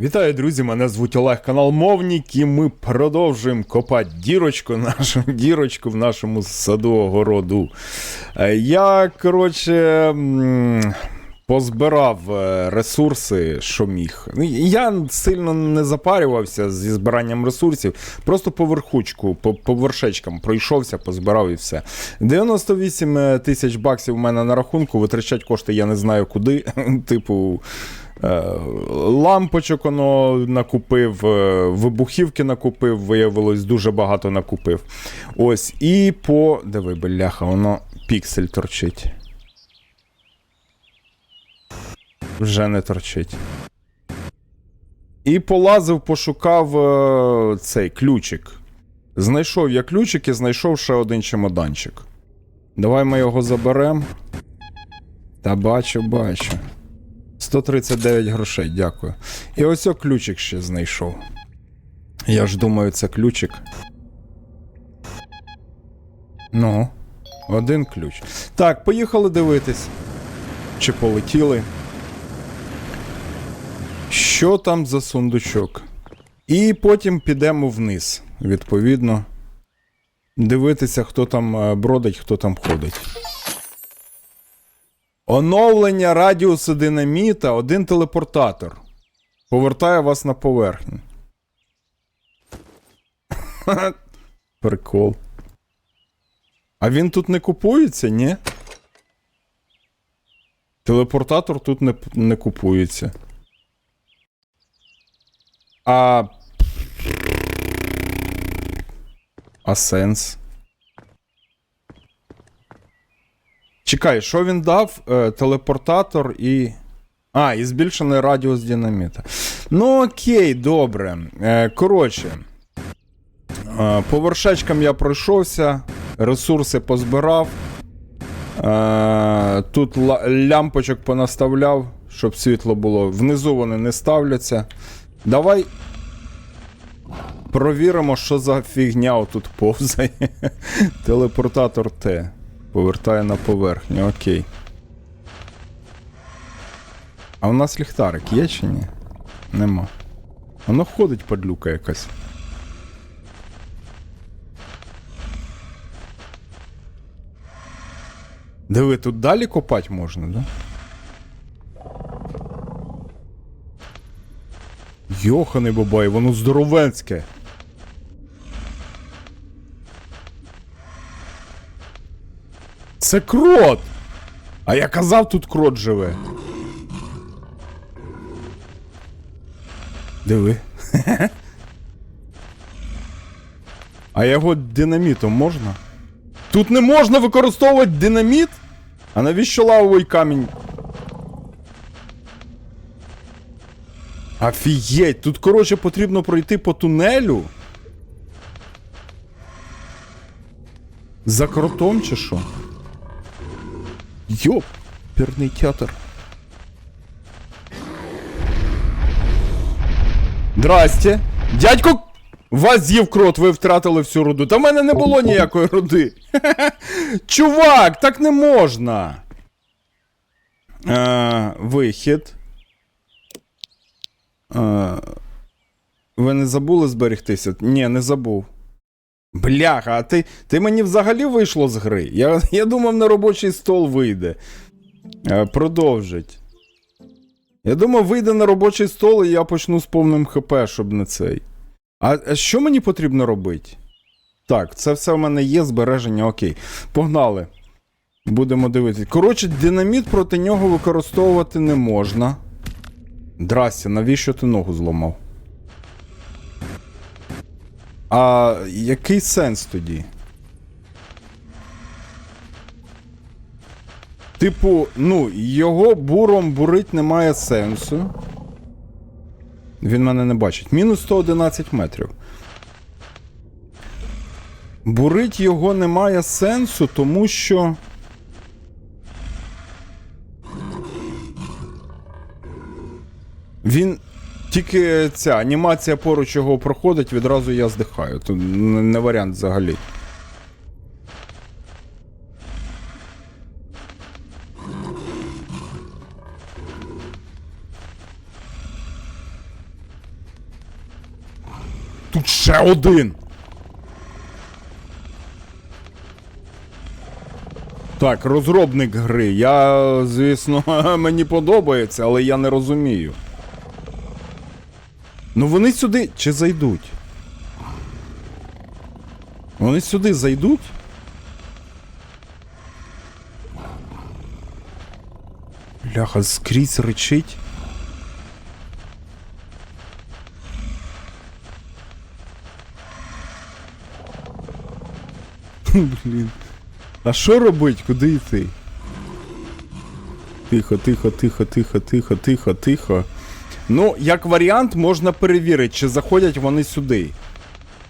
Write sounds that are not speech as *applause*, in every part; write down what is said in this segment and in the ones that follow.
Вітаю, друзі! Мене звуть Олег, канал Мовнік, і ми продовжуємо копати дірочку, нашу дірочку в нашому саду огороду. Е, Я, коротше, позбирав е, ресурси, що міг. Ну, Я сильно не запарювався зі збиранням ресурсів, просто по верхучку, по, по вершечкам пройшовся, позбирав і все. 98 тисяч баксів у мене на рахунку, витрачать кошти я не знаю куди. *laughs* Типу. Е, Лампочок воно накупив, е, вибухівки накупив, виявилось, дуже багато накупив. Ось, і по. Диви, бляха, воно піксель торчить. Вже не торчить. І полазив, пошукав е, цей ключик. Знайшов я ключик і знайшов ще один чемоданчик. Давай ми його заберемо. Та бачу, бачу. 139 грошей, дякую. І ось ключик ще знайшов. Я ж думаю, це ключик. Ну, один ключ. Так, поїхали дивитись. Чи полетіли. Що там за сундучок? І потім підемо вниз, відповідно. Дивитися, хто там е, бродить, хто там ходить. Оновлення радіусу динаміта, один телепортатор. Повертає вас на поверхню. *laughs* Прикол. А він тут не купується, ні? Телепортатор тут не, не купується. А. А сенс? Чекай, що він дав? Е, телепортатор і. А, і збільшений радіус динаміта. Ну, окей, добре. Е, коротше. Е, по вершечкам я пройшовся, ресурси позбирав. Тут лямпочок понаставляв, щоб світло було. Внизу вони не ставляться. Давай. Провіримо, що за фігня отут повзає. *laughs* Телепортатор Т. Повертає на поверхню, окей. А у нас ліхтарик є чи ні? Нема. Воно ходить падлюка якась. Диви, тут далі копати можна, да? Йоханий бабай, воно здоровенське. Це крот! А я казав, тут крот живе. Диви. А його динамітом можна? Тут не можна використовувати динаміт? А навіщо лавовий камінь? Офігеть, тут, коротше, потрібно пройти по тунелю. За кротом чи що? Йоп, перний театр. Здрасте. Дядько, вас з'їв крот, ви втратили всю руду. Та в мене не було ніякої руди. *laughs* Чувак, так не можна. Е, вихід. Ви не забули зберегтися? Ні, не забув. Бляха, а ти, ти мені взагалі вийшло з гри? Я, я думав, на робочий стол вийде. Е, продовжить. Я думав, вийде на робочий стол, і я почну з повним ХП, щоб не цей. А, а що мені потрібно робити? Так, це все в мене є, збереження, окей. Погнали. Будемо дивитися. Коротше, динаміт проти нього використовувати не можна. Здрасте, навіщо ти ногу зламав? А який сенс тоді? Типу, ну, його буром бурить немає сенсу. Він мене не бачить. Мінус 111 метрів. Бурить його немає сенсу, тому що. Він. Тільки ця анімація поруч його проходить, відразу я здихаю. Тут не варіант взагалі. тут ще один. Так, розробник гри. Я, звісно, *laughs* мені подобається, але я не розумію. Ну вони сюди чи зайдуть? Вони сюди зайдуть? Бляха, скрізь речить. Блін. А що робить? Куди йти? Тихо, тихо, тихо, тихо, тихо, тихо, тихо. Ну, як варіант, можна перевірити, чи заходять вони сюди.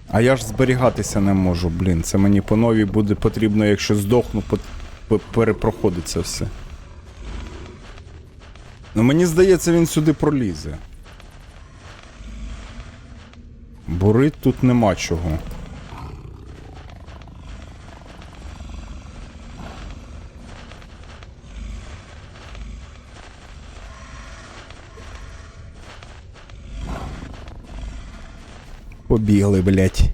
А я ж зберігатися не можу, блін. Це мені по новій буде потрібно, якщо здохну, перепроходить це все. Ну мені здається, він сюди пролізе. Бурить тут нема чого. Побігли, блять.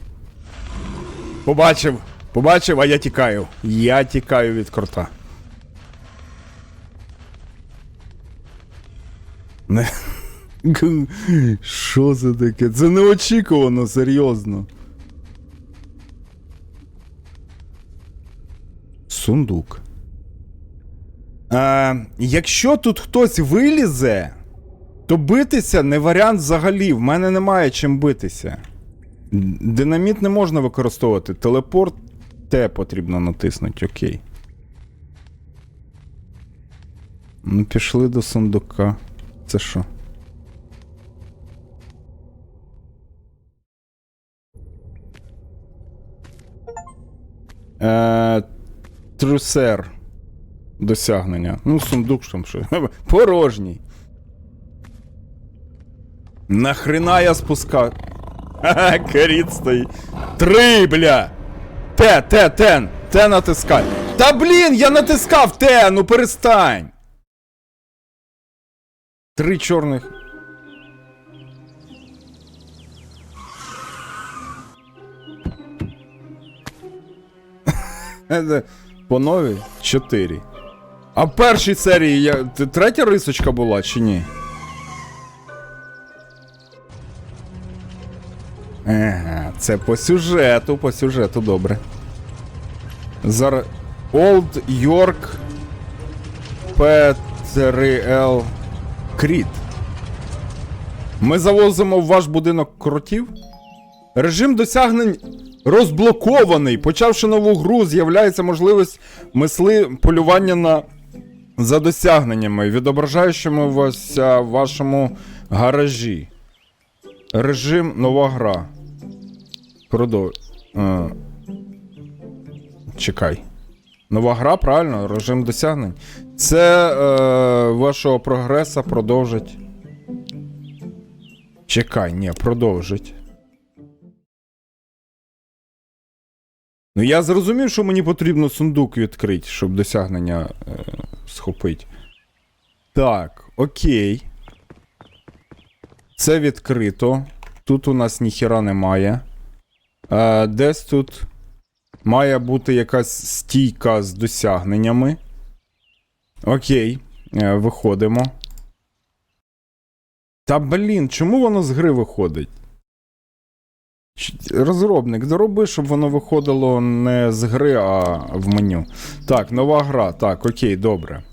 Побачив, побачив, а я тікаю. Я тікаю від крота. Що це таке? Це неочікувано, серйозно. Сундук. Е, якщо тут хтось вилізе, то битися не варіант взагалі. В мене немає чим битися. Динаміт не можна використовувати. Телепорт Т потрібно натиснути, окей. Ну, пішли до сундука. Це що? Е, трусер. Досягнення. Ну, сундук там що. *laughs* Порожній. Нахрена я спускаю? *laughs* Ха-ха, Керіт стоїть. Три, бля! Те, те, тен! Те натискай. Та блін, я натискав те, ну перестань. Три чорних. *laughs* По новій? Чотири. А в першій серії я... третя рисочка була чи ні? Ага, це по сюжету, по сюжету, добре. Зараз. Old York P3L Creed. Ми завозимо в ваш будинок кротів. Режим досягнень розблокований. Почавши нову гру, з'являється можливість мисли полювання на за досягненнями, відображаючимися в вашому гаражі. Режим нова гра. Продов... Е... Чекай. Нова гра, правильно? Режим досягнень. Це е... вашого прогреса продовжить. Чекай, ні, продовжить. Ну я зрозумів, що мені потрібно сундук відкрити, щоб досягнення е... схопити. Так, окей. Це відкрито. Тут у нас ніхіра немає. Е, десь тут має бути якась стійка з досягненнями. Окей, е, виходимо. Та блін, чому воно з гри виходить? Розробник, дороби, щоб воно виходило не з гри, а в меню. Так, нова гра. Так, окей, добре.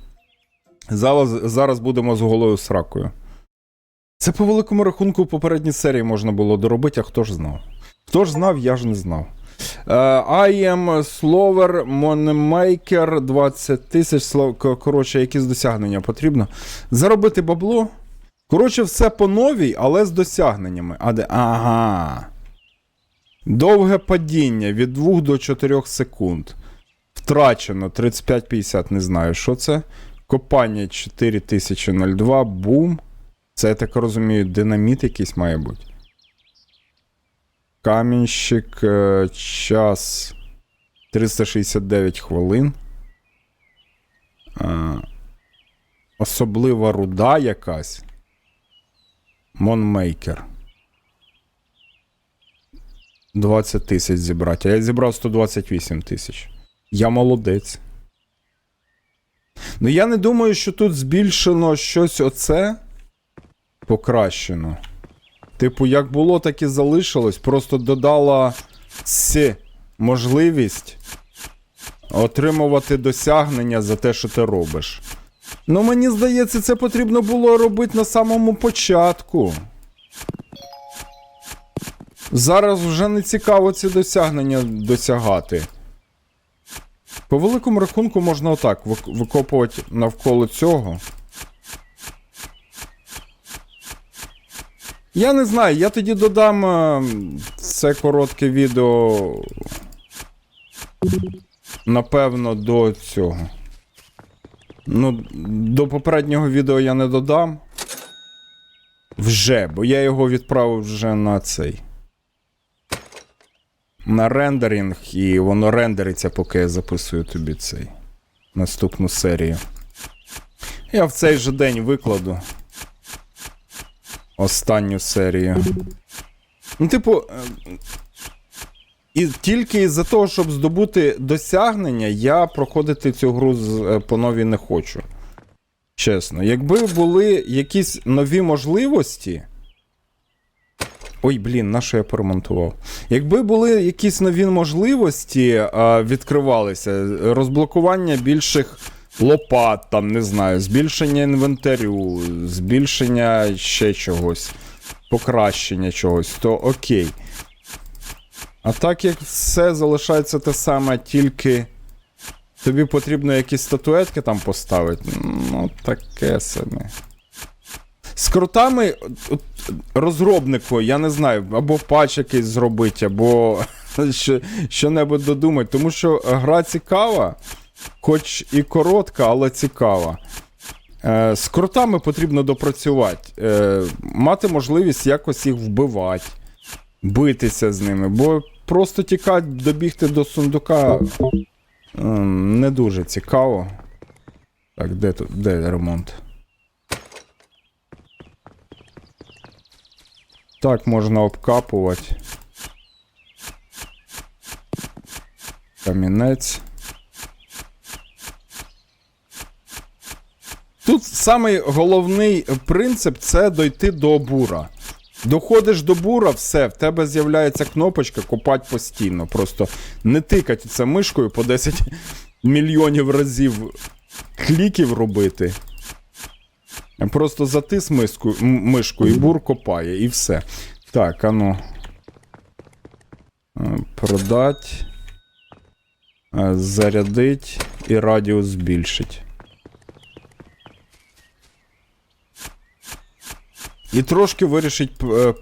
Зараз, зараз будемо з голою сракою. Це по великому рахунку в попередній серії можна було доробити, а хто ж знав? Хто ж знав, я ж не знав. Е, I am Slower Moneymaker 20 тисяч Коротше, якісь досягнення потрібно. Заробити бабло. Коротше, все по новій, але з досягненнями. А де. Ага. Довге падіння від 2 до 4 секунд. Втрачено 35-50, не знаю, що це. Копання 4002, бум. Це, я так розумію, динаміт якийсь має бути. Камінщик, е, час 369 хвилин. Е, Особлива руда якась. Монмейкер. 20 тисяч зібрати. А я зібрав 128 тисяч. Я молодець. Ну, я не думаю, що тут збільшено щось оце покращено. Типу, як було, так і залишилось. Просто додала с можливість отримувати досягнення за те, що ти робиш. Ну, мені здається, це потрібно було робити на самому початку. Зараз вже не цікаво ці досягнення досягати. По великому рахунку можна отак викопувати навколо цього. Я не знаю, я тоді додам е, це коротке відео. Напевно, до цього. Ну, до попереднього відео я не додам. Вже, бо я його відправив вже на цей. На рендеринг, і воно рендериться, поки я записую тобі цей. Наступну серію. Я в цей же день викладу. Останню серію. Ну, типу. е, І тільки із-за того, щоб здобути досягнення, я проходити цю гру е, по новій не хочу. Чесно, якби були якісь нові можливості. Ой, блін, на що я поремонтував? Якби були якісь нові можливості, відкривалися, розблокування більших лопат, там, не знаю, збільшення інвентарю, збільшення ще чогось, покращення чогось, то окей. А так як все залишається те саме, тільки тобі потрібно якісь статуетки там поставити, ну таке саме. З крутами розробнику, я не знаю, або патч якийсь зробити, або *laughs* що, що-небудь додумати. Тому що гра цікава, хоч і коротка, але цікава. Е, з крутами потрібно допрацювати, е, мати можливість якось їх вбивати, битися з ними, бо просто тікати, добігти до сундука не дуже цікаво. Так, де тут? Де ремонт? Так, можна обкапувати. Камінець. Тут самий головний принцип це дойти до бура. Доходиш до бура, все, в тебе з'являється кнопочка копати постійно. Просто не тикати це мишкою по 10 *laughs* мільйонів разів кліків робити. Просто затис миску, мишку і бур копає, і все. Так, ану. Е, Продать. Е, Зарядить і радіус збільшить. І трошки вирішить е,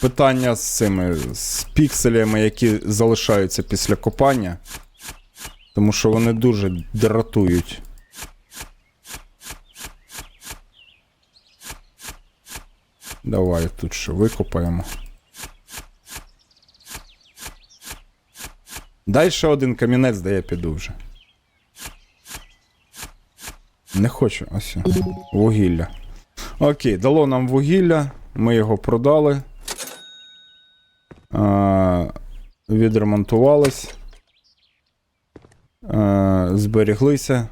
питання з цими з пікселями, які залишаються після копання. Тому що вони дуже дратують. Давай тут ще викопаємо. Дай ще один камінець, де я піду вже. Не хочу, ось. Вугілля. Окей, дало нам вугілля, ми його продали. А, відремонтувались. А, зберіглися.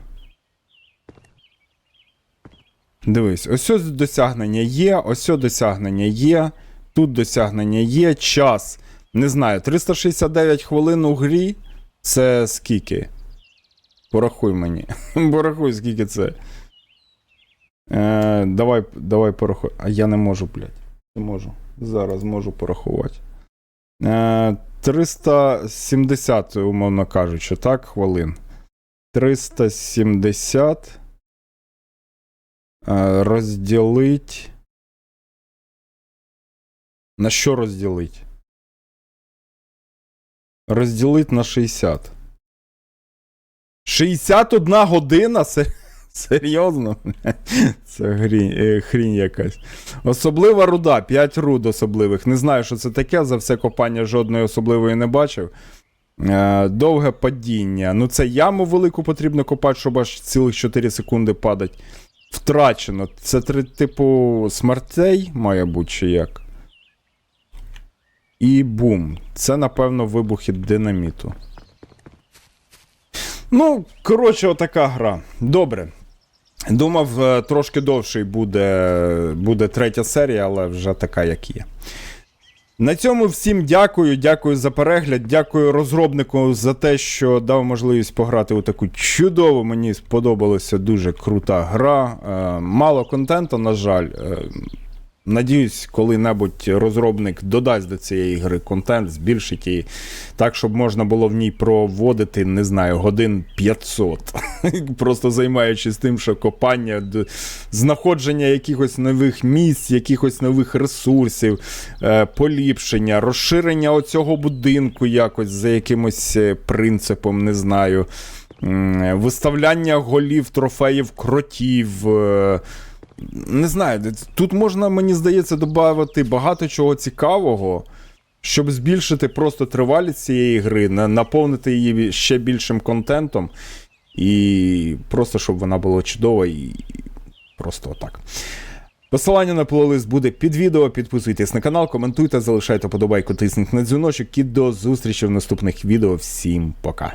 Дивись, ось ось досягнення є, ось ось досягнення є, тут досягнення є, час. Не знаю, 369 хвилин у грі. Це скільки? Порахуй мені. *laughs* Порахуй, скільки це. Е, давай, давай порахуй. А я не можу, блядь. Не можу. Зараз можу порахувати. Е, 370, умовно кажучи, так, хвилин. 370. Е, розділить. На що розділить? Розділить на 60. 61 година? Сер- Серйозно? *laughs* Це е, хрінь якась. Особлива руда, 5 руд особливих. Не знаю, що це таке. За все копання жодної особливої не бачив. Е, довге падіння. Ну, це яму велику потрібно копати, щоб аж цілих 4 секунди падать. Втрачено. Це три, типу, смертей, має бути, чи як. і бум. Це, напевно, вибухи динаміту. Ну, коротше, отака гра. Добре. Думав, е, трошки довший буде, буде третя серія, але вже така, як є. На цьому всім дякую. Дякую за перегляд. Дякую розробнику за те, що дав можливість пограти у таку чудову. Мені сподобалася дуже крута гра. Е, Мало контенту, на жаль. Е, Надіюсь, коли-небудь розробник додасть до цієї гри контент, збільшить її так, щоб можна було в ній проводити, не знаю, годин 500. *laughs* Просто займаючись тим, що копання, знаходження якихось нових місць, якихось нових ресурсів, е, поліпшення, розширення оцього будинку якось за якимось е, принципом, не знаю. Виставляння голів, трофеїв, кротів. Не знаю, тут можна, мені здається, додати багато чого цікавого, щоб збільшити просто тривалість цієї гри, наповнити її ще більшим контентом, і просто щоб вона була чудова і просто отак. Посилання на плейлист буде під відео. Підписуйтесь на канал, коментуйте, залишайте подобайку, тисніть на дзвіночок і до зустрічі в наступних відео. Всім пока.